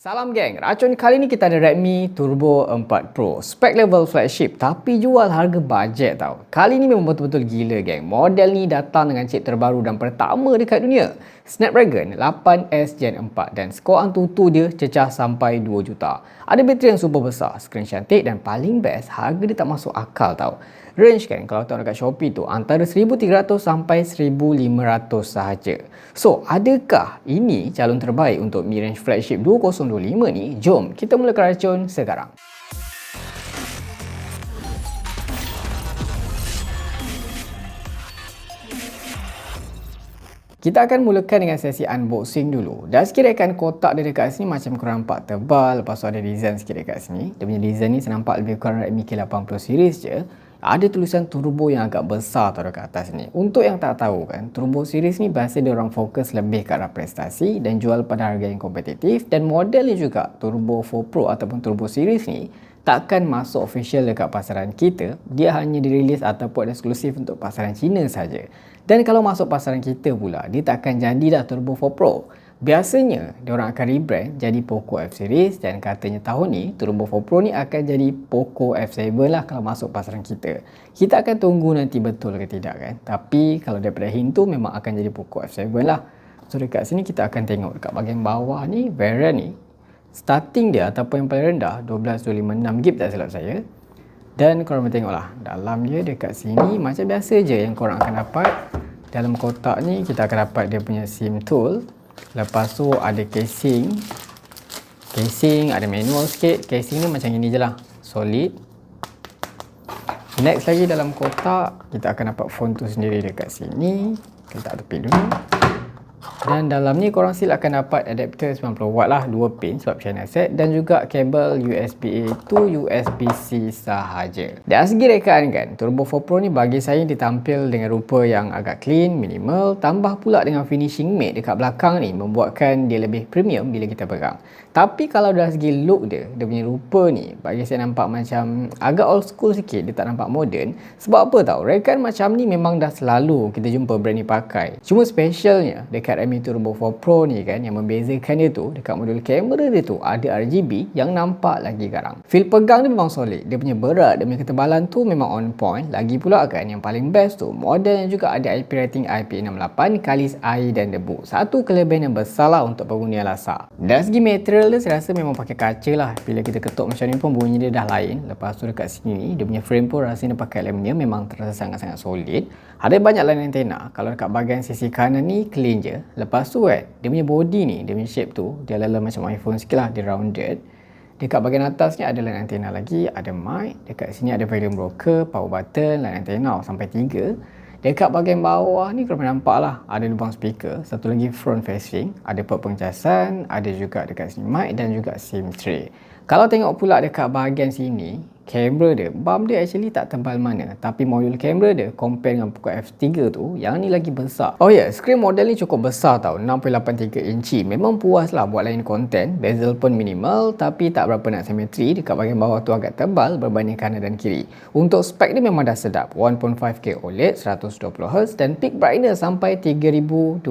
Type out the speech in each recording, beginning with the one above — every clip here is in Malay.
Salam geng, racun kali ni kita ada Redmi Turbo 4 Pro. Spec level flagship tapi jual harga bajet tau. Kali ni memang betul-betul gila geng. Model ni datang dengan chip terbaru dan pertama dekat dunia. Snapdragon 8S Gen 4 dan skor Antutu dia cecah sampai 2 juta. Ada bateri yang super besar, screen cantik dan paling best harga dia tak masuk akal tau Range kan kalau tengok dekat Shopee tu antara 1300 sampai 1500 sahaja. So, adakah ini calon terbaik untuk Mi Range Flagship 2025 ni? Jom kita mulakan racun sekarang. Kita akan mulakan dengan sesi unboxing dulu. Dah sikit rekan kotak dia dekat sini macam korang nampak tebal. Lepas tu ada design sikit dekat sini. Dia punya design ni saya nampak lebih kurang Redmi K80 series je ada tulisan turbo yang agak besar taruh kat atas ni. Untuk yang tak tahu kan, turbo series ni biasa dia orang fokus lebih ke arah prestasi dan jual pada harga yang kompetitif dan model ni juga turbo 4 Pro ataupun turbo series ni takkan masuk official dekat pasaran kita. Dia hanya dirilis ataupun eksklusif untuk pasaran Cina saja. Dan kalau masuk pasaran kita pula, dia takkan jadi dah turbo 4 Pro. Biasanya, diorang akan rebrand jadi Poco F Series dan katanya tahun ni Turbo 4 Pro ni akan jadi Poco F7 lah kalau masuk pasaran kita. Kita akan tunggu nanti betul ke tidak kan. Tapi kalau daripada hint tu memang akan jadi Poco F7 lah. So dekat sini kita akan tengok dekat bahagian bawah ni variant ni starting dia ataupun yang paling rendah 12256 GB tak silap saya. Dan korang boleh tengok lah dalam dia dekat sini macam biasa je yang korang akan dapat dalam kotak ni kita akan dapat dia punya SIM tool Lepas tu ada casing. Casing ada manual sikit. Casing ni macam ini je lah. Solid. Next lagi dalam kotak Kita akan dapat phone tu sendiri dekat sini. Kita tak tepi dulu dan dalam ni korang still akan dapat adapter 90W lah 2 pin sebab channel set dan juga kabel USB-A to USB-C sahaja. Dan segi rekaan kan, Turbo 4 Pro ni bagi saya ditampil dengan rupa yang agak clean, minimal, tambah pula dengan finishing matte dekat belakang ni membuatkan dia lebih premium bila kita pegang. Tapi kalau dari segi look dia, dia punya rupa ni bagi saya nampak macam agak old school sikit, dia tak nampak modern. Sebab apa tau, rekaan macam ni memang dah selalu kita jumpa brand ni pakai. Cuma specialnya dekat Redmi Turbo 4 Pro ni kan, yang membezakan dia tu, dekat modul kamera dia tu ada RGB yang nampak lagi garang. Feel pegang dia memang solid, dia punya berat, dia punya ketebalan tu memang on point. Lagi pula kan, yang paling best tu, model yang juga ada IP rating IP68 kalis air dan debu. Satu kelebihan yang besar lah untuk pengguna yang lasak. Dari segi material dia saya rasa memang pakai kaca lah bila kita ketuk macam ni pun bunyi dia dah lain lepas tu dekat sini dia punya frame pun rasanya pakai aluminium memang terasa sangat-sangat solid ada banyak lain antena kalau dekat bahagian sisi kanan ni clean je lepas tu kan dia punya body ni dia punya shape tu dia lala macam iPhone sikit lah dia rounded dekat bahagian atas ni ada lain antena lagi ada mic dekat sini ada volume broker power button lain antena sampai tiga Dekat bahagian bawah ni korang nampak lah ada lubang speaker. Satu lagi front facing. Ada port pengecasan. Ada juga dekat sini mic dan juga SIM tray. Kalau tengok pula dekat bahagian sini, kamera dia, bump dia actually tak tebal mana. Tapi modul kamera dia compare dengan Poco F3 tu, yang ni lagi besar. Oh ya, yeah, screen model ni cukup besar tau, 6.83 inci. Memang puas lah buat lain konten. Bezel pun minimal, tapi tak berapa nak simetri. Dekat bahagian bawah tu agak tebal berbanding kanan dan kiri. Untuk spek dia memang dah sedap. 1.5K OLED, 120Hz dan peak brightness sampai 3200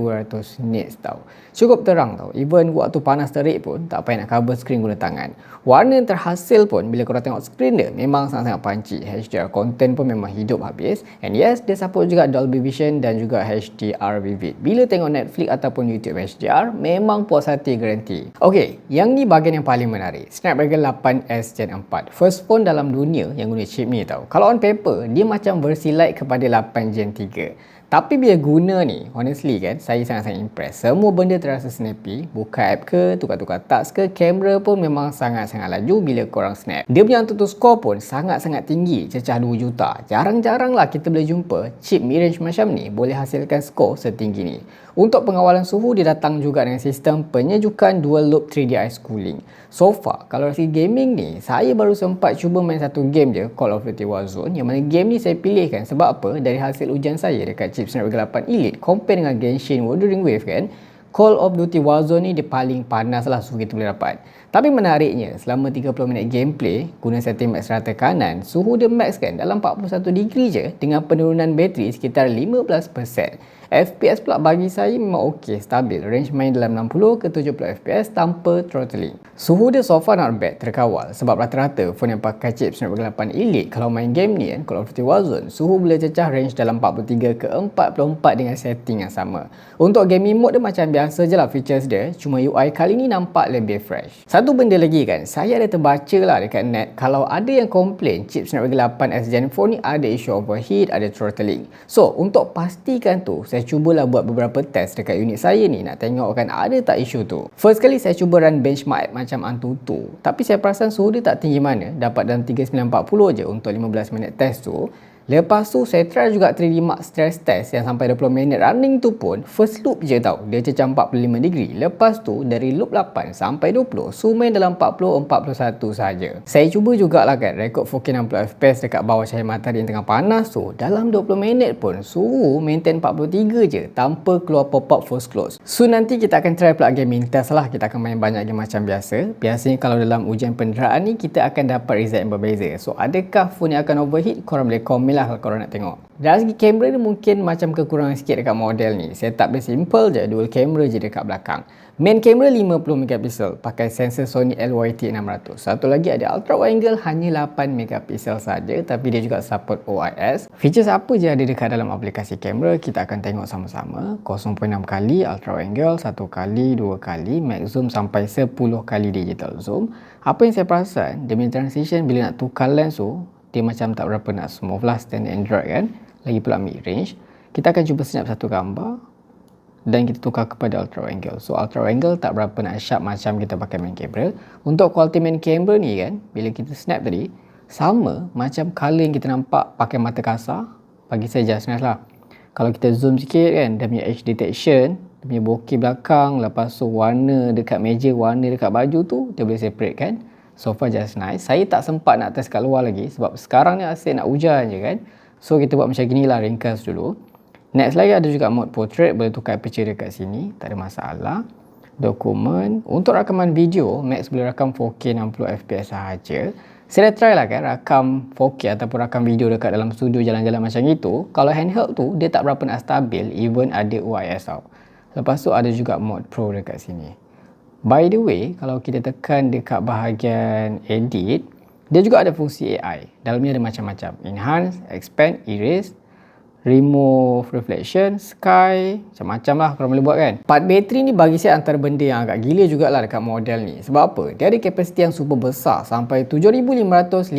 nits tau. Cukup terang tau. Even waktu panas terik pun, tak payah nak cover screen guna tangan. Warna yang terhasil pun bila korang tengok screen dia memang sangat-sangat punchy. HDR content pun memang hidup habis. And yes, dia support juga Dolby Vision dan juga HDR Vivid. Bila tengok Netflix ataupun YouTube HDR, memang puas hati garanti. Okay, yang ni bahagian yang paling menarik. Snapdragon 8S Gen 4. First phone dalam dunia yang guna chip ni tau. Kalau on paper, dia macam versi light kepada 8 Gen 3. Tapi bila guna ni, honestly kan, saya sangat-sangat impress. Semua benda terasa snappy. Buka app ke, tukar-tukar touch ke, kamera pun memang sangat-sangat laju bila korang snap. Dia punya Antutu score pun sangat-sangat tinggi, cecah 2 juta. Jarang-jarang lah kita boleh jumpa chip mid-range macam ni boleh hasilkan skor setinggi ni. Untuk pengawalan suhu, dia datang juga dengan sistem penyejukan dual loop 3D ice cooling. So far, kalau dari gaming ni, saya baru sempat cuba main satu game je, Call of Duty Warzone. Yang mana game ni saya pilihkan sebab apa? Dari hasil ujian saya dekat chip Snapdragon 8 Elite, compare dengan Genshin Wuthering Wave kan, Call of Duty Warzone ni dia paling panas lah suhu kita boleh dapat. Tapi menariknya, selama 30 minit gameplay, guna setting max rata kanan, suhu dia max kan dalam 41 degree je dengan penurunan bateri sekitar 15%. FPS pula bagi saya memang okey, stabil. Range main dalam 60 ke 70 FPS tanpa throttling. Suhu dia so far not bad, terkawal. Sebab rata-rata phone yang pakai chip Snapdragon 8 Elite kalau main game ni kan, Call of Duty Warzone, suhu boleh cecah range dalam 43 ke 44 dengan setting yang sama. Untuk gaming mode dia macam biasa je lah features dia, cuma UI kali ni nampak lebih fresh. Satu benda lagi kan, saya ada terbaca lah dekat net kalau ada yang komplain chip Snapdragon 8 S Gen 4 ni ada isu overheat, ada throttling. So, untuk pastikan tu, saya cubalah buat beberapa test dekat unit saya ni nak tengok kan ada tak isu tu. First kali saya cuba run benchmark macam Antutu. Tapi saya perasan suhu dia tak tinggi mana. Dapat dalam 3940 je untuk 15 minit test tu. Lepas tu saya try juga 3D Max stress test yang sampai 20 minit running tu pun first loop je tau. Dia cecah 45 degree. Lepas tu dari loop 8 sampai 20 suhu main dalam 40-41 saja. Saya cuba jugalah kan rekod 4K 60 FPS dekat bawah cahaya matahari yang tengah panas tu. Dalam 20 minit pun suhu maintain 43 je tanpa keluar pop-up first close. So nanti kita akan try pula gaming test lah. Kita akan main banyak game macam biasa. Biasanya kalau dalam ujian penderaan ni kita akan dapat result yang berbeza. So adakah phone yang akan overheat? Korang boleh komen lah kalau korang nak tengok. Dari segi kamera ni mungkin macam kekurangan sikit dekat model ni. Setup dia simple je, dual camera je dekat belakang. Main kamera 50MP, pakai sensor Sony LYT600. Satu lagi ada ultra wide angle hanya 8MP saja tapi dia juga support OIS. Features apa je ada dekat dalam aplikasi kamera kita akan tengok sama-sama. 0.6 kali ultra wide angle, 1 kali, 2 kali, max zoom sampai 10 kali digital zoom. Apa yang saya perasan, demi transition bila nak tukar lens tu, dia macam tak berapa nak smooth lah standard Android kan. Lagi pula mid range. Kita akan cuba snap satu gambar dan kita tukar kepada ultra angle. So ultra angle tak berapa nak sharp macam kita pakai main camera untuk quality main camera ni kan bila kita snap tadi sama macam color yang kita nampak pakai mata kasar bagi saya nice lah. Kalau kita zoom sikit kan dia punya edge detection dia punya bokeh belakang lepas tu warna dekat meja warna dekat baju tu dia boleh separate kan So far just nice. Saya tak sempat nak test kat luar lagi sebab sekarang ni asyik nak hujan je kan. So kita buat macam gini lah ringkas dulu. Next lagi ada juga mode portrait. Boleh tukar aperture dekat sini. Tak ada masalah. Dokumen. Untuk rakaman video, Max boleh rakam 4K 60fps sahaja. Saya dah try lah kan rakam 4K ataupun rakam video dekat dalam studio jalan-jalan macam itu. Kalau handheld tu, dia tak berapa nak stabil even ada OIS tau. Lepas tu ada juga mode pro dekat sini. By the way, kalau kita tekan dekat bahagian edit, dia juga ada fungsi AI. Dalamnya ada macam-macam. Enhance, expand, erase, remove reflection, sky, macam-macam lah korang boleh buat kan. Part bateri ni bagi saya antara benda yang agak gila jugalah dekat model ni. Sebab apa? Dia ada kapasiti yang super besar sampai 7550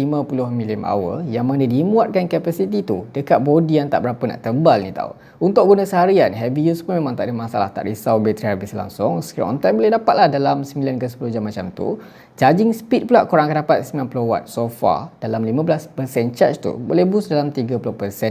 mAh yang mana dimuatkan kapasiti tu dekat body yang tak berapa nak tebal ni tau. Untuk guna seharian, heavy use pun memang tak ada masalah. Tak risau bateri habis langsung. Screen on time boleh dapat lah dalam 9 ke 10 jam macam tu. Charging speed pula korang akan dapat 90 watt so far. Dalam 15% charge tu, boleh boost dalam 30%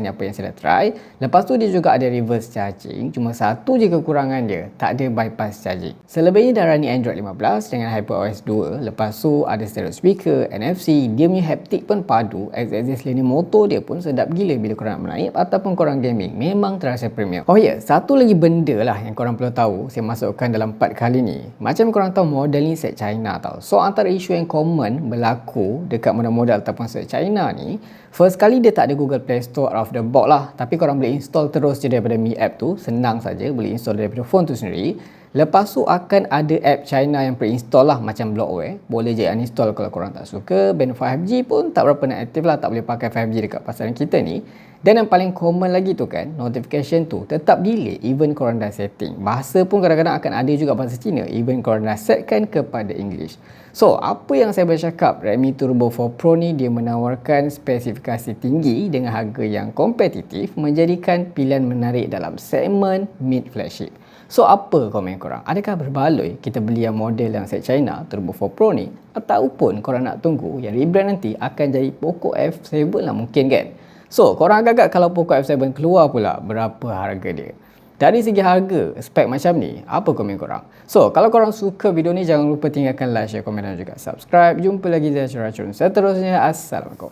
apa yang saya dah try. Lepas tu dia juga ada reverse charging. Cuma satu je kekurangan dia, tak ada bypass charging. Selebihnya dah running Android 15 dengan HyperOS 2. Lepas tu ada stereo speaker, NFC, dia punya haptic pun padu. X-axis linear motor dia pun sedap gila bila korang nak menaip ataupun korang gaming. Memang terasa rasa premium. Oh ya, yeah, satu lagi benda lah yang korang perlu tahu saya masukkan dalam part kali ni. Macam korang tahu model ni set China tau. So antara isu yang common berlaku dekat model-model ataupun set China ni, first kali dia tak ada Google Play Store out of the box lah. Tapi korang boleh install terus je daripada Mi App tu. Senang saja boleh install daripada phone tu sendiri. Lepas tu akan ada app China yang pre-install lah macam Blockware. Boleh je uninstall kalau korang tak suka. Band 5G pun tak berapa nak aktif lah. Tak boleh pakai 5G dekat pasaran kita ni. Dan yang paling common lagi tu kan, notification tu tetap delay even korang dah setting. Bahasa pun kadang-kadang akan ada juga bahasa Cina even korang dah setkan kepada English. So, apa yang saya bercakap, Redmi Turbo 4 Pro ni dia menawarkan spesifikasi tinggi dengan harga yang kompetitif menjadikan pilihan menarik dalam segmen mid flagship. So apa komen korang? Adakah berbaloi kita beli yang model yang set China Turbo 4 Pro ni ataupun korang nak tunggu yang rebrand nanti akan jadi Poco F7 lah mungkin kan? So korang agak-agak kalau Poco F7 keluar pula berapa harga dia? Dari segi harga, spek macam ni, apa komen korang? So, kalau korang suka video ni, jangan lupa tinggalkan like, share, komen dan juga subscribe. Jumpa lagi saya Curacun seterusnya. Assalamualaikum.